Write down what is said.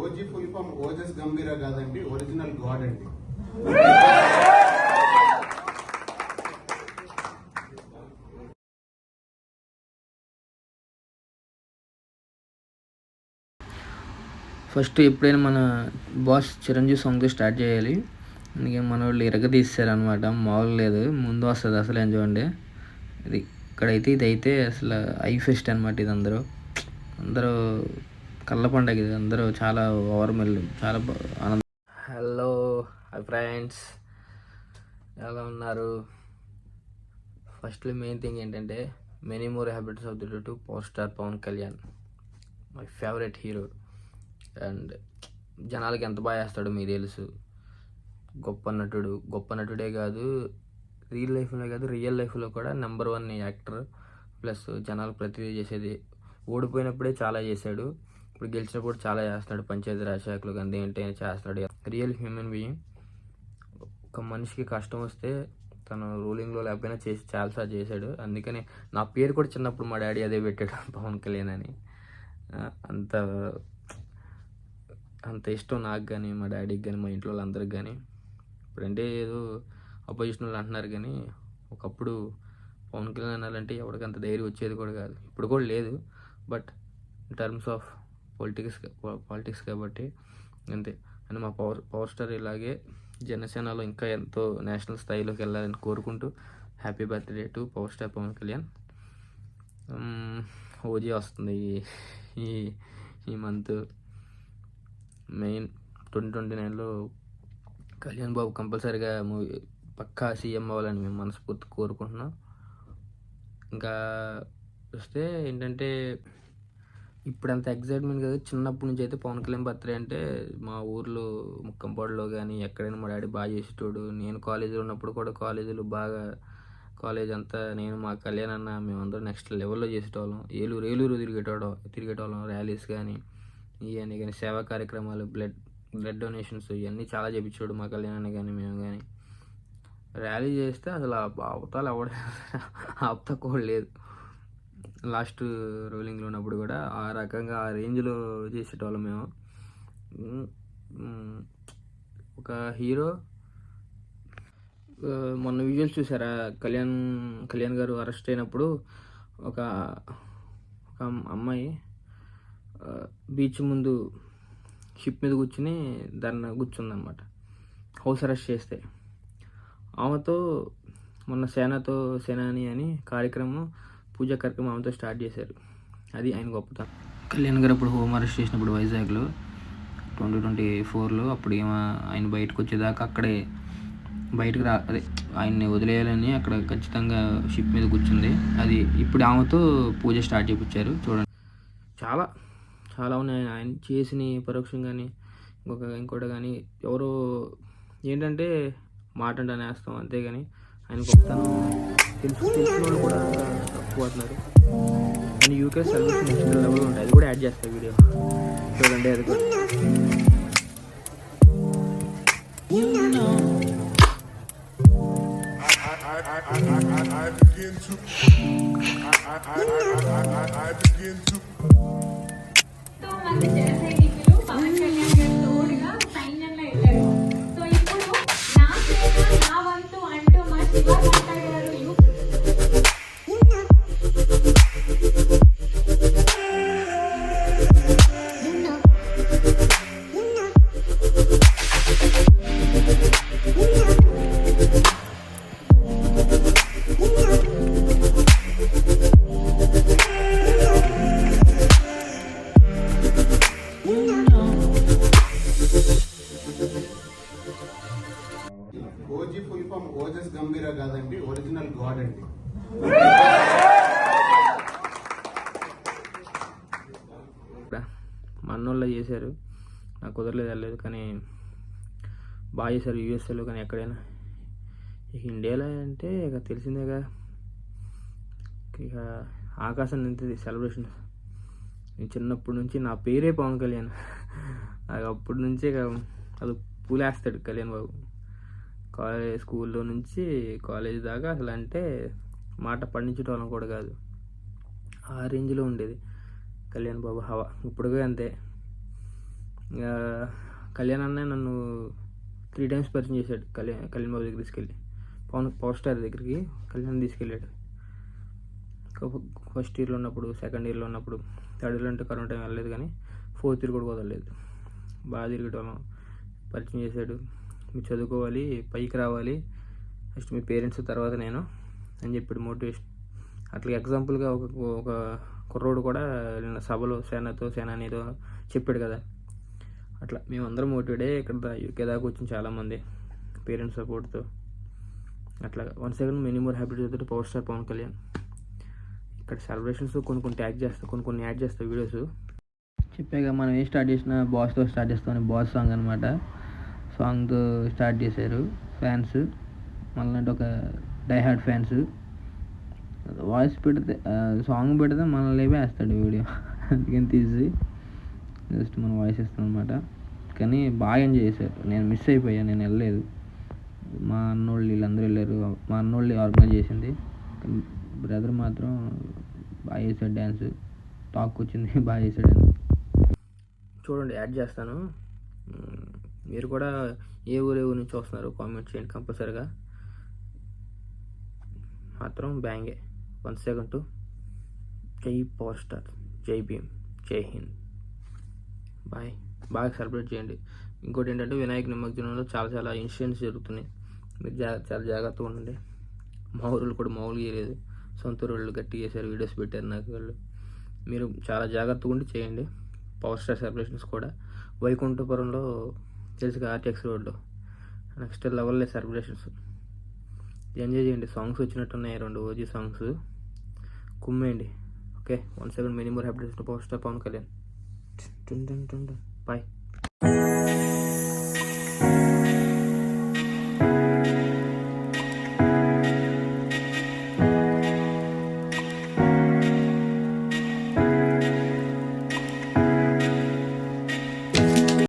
OG full form Ojas Gambheera కాదండి original God అండి. First ఎప్పుడైనా మన బాస్ చిరంజీవి సాంగ్తో స్టార్ట్ చేయాలి. అందుకే మన వాళ్ళు ఇరగ తీసారనమాట మామూలు లేదు ముందు వస్తుంది అసలు ఏం చూడండి. ఇది ఇక్కడైతే ఇదైతే అసలు ఐ ఫెస్ట్ అనమాట ఇది అందరూ అందరూ కళ్ళ పండగ ఇది. అందరూ చాలా ఓవర్మెల్ చాలా ఆనందం హలో హై ఫ్రెండ్స్ ఎలా ఉన్నారు? ఫస్ట్ మెయిన్ థింగ్ ఏంటంటే many more habits of the to power star Pawan Kalyan my favourite hero and జనాలకి ఎంత బాగా వేస్తాడో మీకు తెలుసు. గొప్ప నటుడు. గొప్ప నటుడే కాదు రియల్ లైఫ్లో కాదు రియల్ లైఫ్లో కూడా నెంబర్ వన్ యాక్టర్ ప్లస్ జనాలు ప్రతిదీ చేసేది. ఓడిపోయినప్పుడే చాలా చేశాడు. ఇప్పుడు గెలిచినప్పుడు చాలా చేస్తున్నాడు. పంచాయతీ రాజ్ శాఖలు కానీ దేంటైనా చేస్తున్నాడు. Real human being. ఒక మనిషికి కష్టం వస్తే తను రూలింగ్లో లేకపోయినా చేసి చాలాసార్లు చేశాడు. అందుకని నా పేరు కూడా చిన్నప్పుడు మా డాడీ అదే పెట్టాడు. పవన్ కళ్యాణ్ అని. అంత అంత ఇష్టం నాకు కానీ మా డాడీకి కానీ మా ఇంట్లో వాళ్ళందరికి కానీ. ఇప్పుడంటే ఏదో అపోజిషన్ వాళ్ళు అంటున్నారు కానీ ఒకప్పుడు పవన్ కళ్యాణ్ అనాలంటే ఎవరికి అంత ధైర్యం వచ్చేది కూడా కాదు. ఇప్పుడు కూడా లేదు. But in terms of politics politics కాబట్టి అంతే. అండ్ మా పవర్ పవర్ స్టార్ ఇలాగే జనసేనలో ఇంకా ఎంతో నేషనల్ స్థాయిలోకి వెళ్ళాలని కోరుకుంటూ happy birthday to power star Pawan Kalyan. OG వస్తుంది ఈ- ఈ ఈ మంత్ మెయిన్ ట్వంటీ ట్వంటీ నైన్లో కళ్యాణ్ బాబు కంపల్సరీగా మూవీ పక్కా సీఎం అవ్వాలని మేము మనస్ఫూర్తి కోరుకుంటున్నాం. ఇంకా వస్తే ఏంటంటే ఇప్పుడు అంత ఎగ్జైట్మెంట్ కదా. చిన్నప్పటి నుంచి అయితే పవన్ కళ్యాణ్ బర్త్డే అంటే మా ఊర్లో ముక్కంపాడులో కానీ ఎక్కడైనా మా డాడీ బాగా చేసేటోడు. నేను కాలేజీలో ఉన్నప్పుడు కూడా కాలేజీలో బాగా కాలేజ్ అంతా నేను మా కళ్యాణ్ అన్న మేమందరం నెక్స్ట్ లెవెల్లో చేసేటోళ్ళం. ఏలూరు ఏలూరు తిరిగేటోళ్ళం తిరిగేటోళ్ళం ర్యాలీస్ కానీ ఇవన్నీ కానీ సేవా కార్యక్రమాలు బ్లడ్ బ్లడ్ డొనేషన్స్ ఇవన్నీ చాలా చేపించాడు మా కళ్యాణ్ అన్న కానీ మేము కానీ ర్యాలీ చేస్తే అసలు అవతాలు ఎవడ ఆపుతా కూడా లేదు. లాస్ట్ రోలింగ్లో ఉన్నప్పుడు కూడా ఆ రకంగా ఆ రేంజ్లో చేసేటోళ్ళం మేము. ఒక హీరో మొన్న విజువల్స్ చూసారా? కళ్యాణ్ కళ్యాణ్ గారు అరెస్ట్ అయినప్పుడు ఒక ఒక అమ్మాయి బీచ్ ముందు షిప్ మీద కూర్చుని దాన్ని కూర్చుందనమాట హౌస్ అరెస్ట్ చేస్తే. ఆమెతో మొన్న సేనతో సేనాని అని కార్యక్రమం పూజా కార్యక్రమంతో ఆమెతో స్టార్ట్ చేశారు. అది ఆయన గొప్పతనం. కళ్యాణ్ గారు అప్పుడు హోమ్ అరెస్ట్ చేసినప్పుడు వైజాగ్లో ట్వంటీ ట్వంటీ ఫోర్లో అప్పుడు ఏమో ఆయన బయటకు వచ్చేదాకా అక్కడే బయటకు రా అదే ఆయన్ని వదిలేయాలని అక్కడ ఖచ్చితంగా షిప్ మీద కూర్చుంది. అది ఇప్పుడు ఆమెతో పూజ స్టార్ట్ చేయించారు చూడండి. చాలా చాలా ఉన్నాయి ఆయన- చేసిన పరోక్షం కానీ ఇంకొక ఇంకోటి కానీ ఎవరో ఏంటంటే మాట అంటే అనేస్తాం అంతేగాని ఆయన గొప్పతనం. తెలుసు తెలిసిన వాళ్ళు కూడా తక్కువ అవుతున్నారు and UK service national level ఉంటాయి అది కూడా యాడ్ చేస్తాయి వీడియో చూడండి అది కూడా Thank you. OG full form Ojas Gambheera కాదండి ఒరిజినల్ గాడ్ అండి. మన్నోళ్ళ చేశారు. నాకు కుదరలేదు వెళ్ళలేదు కానీ బాగా చేశారు యూఎస్ఏలో కానీ ఎక్కడైనా. ఇక ఇండియాలో అంటే ఇక తెలిసిందేగా ఇక ఆకాశం నింతది సెలబ్రేషన్. నేను చిన్నప్పటి నుంచి నా పేరే పవన్ కళ్యాణ్. అది అప్పటి నుంచే ఇక అది పూలేస్తాడు కళ్యాణ్ బాబు. కాలేజ్ స్కూల్లో నుంచి కాలేజ్ దాకా అసలు అంటే మాట పండించడం కూడా కాదు. ఆ రేంజ్లో ఉండేది. కళ్యాణ్ బాబు హవా. ఇప్పుడు అంతే. కళ్యాణ్ అన్న నన్ను త్రీ టైమ్స్ పరిచయం చేశాడు. కళ్యాణ్ కళ్యాణ్ బాబు దగ్గర తీసుకెళ్ళి. పవన్ పవర్ స్టార్ దగ్గరికి కళ్యాణ్ తీసుకెళ్ళాడు. ఫస్ట్ ఇయర్లో ఉన్నప్పుడు సెకండ్ ఇయర్లో ఉన్నప్పుడు థర్డ్ ఇయర్లో అంటే కరోనా టైం వెళ్ళలేదు కానీ ఫోర్త్ ఇయర్ కూడా వదలలేదు. బాగా తిరిగేటోళ్ళం పరిచయం చేశాడు. మీరు చదువుకోవాలి పైకి రావాలి. ఫస్ట్ మీ పేరెంట్స్ తర్వాత నేను అని చెప్పాడు మోటివేషన్ అట్లా ఎగ్జాంపుల్గా ఒక ఒక కుర్రోడు కూడా నిన్న సభలో సేనతో సేనానితో చెప్పాడు కదా. అట్లా మేమందరం మోటివేటే ఇక్కడ యూకే దాకా వచ్చింది చాలామంది పేరెంట్స్ సపోర్ట్తో అట్లా one second many more happy చదువుతుంటే పవర్ స్టార్ పవన్ కళ్యాణ్. ఇక్కడ సెలబ్రేషన్స్ కొన్ని కొన్ని ట్యాగ్ చేస్తా కొన్ని కొన్ని యాడ్ చేస్తా వీడియోస్ చెప్పాక మనం ఏం స్టార్ట్ చేసినా బాస్తో స్టార్ట్ చేస్తామని బాస్ సాంగ్ అనమాట సాంగ్తో స్టార్ట్ చేశారు ఫ్యాన్స్. మళ్ళీ ఒక డైహార్డ్ ఫ్యాన్స్. వాయిస్ పెడితే సాంగ్ పెడితే మనల్ని వేస్తాడు వీడియో. అందుకని తీసి జస్ట్ మనం వాయిస్ ఇస్తాం అనమాట కానీ బాగా ఎంజాయ్ చేశారు. నేను మిస్ అయిపోయాను నేను వెళ్ళలేదు. మా అన్నోళ్ళు వీళ్ళందరూ వెళ్ళారు. మా అన్నోళ్ళు ఆర్గనైజ్ చేసింది. బ్రదర్ మాత్రం బాగా చేశాడు డ్యాన్స్ టాక్ వచ్చింది బాగా చేశాడు. అని చూడండి యాడ్ చేస్తాను. మీరు కూడా ఏ ఊరు ఏ ఊరు నుంచి వస్తున్నారు? కామెంట్ చేయండి కంపల్సరీగా. మాత్రం బ్యాంగే. వన్ సెకండ్ టు జై పవర్ స్టార్ జై భీమ్ జై హింద్ బాయ్ బాగా సెలబ్రేట్ చేయండి. ఇంకోటి ఏంటంటే వినాయక నిమజ్జనంలో చాలా చాలా ఇన్సిడెంట్స్ జరుగుతున్నాయి. మీరు జాగ్రత్త చాలా జాగ్రత్తగా ఉండండి. మా ఊళ్ళు కూడా మామూలుగా చేయలేదు సొంత ఊళ్ళు గట్టి చేశారు వీడియోస్ పెట్టారు నాకు వాళ్ళు. మీరు చాలా జాగ్రత్తగా ఉండి చేయండి. పవర్ స్టార్ సెలబ్రేషన్స్ కూడా. వైకుంఠపురంలో తెలుసుగా ఆర్టీఎక్స్ రోడ్లో నెక్స్ట్ లెవెల్లే సెలబ్రేషన్స్ ఎంజాయ్ చేయండి. సాంగ్స్ వచ్చినట్టున్నాయి. రెండు OG songs కుమ్మేయండి. Okay one seven many more happy power star Pawan Kalyan bye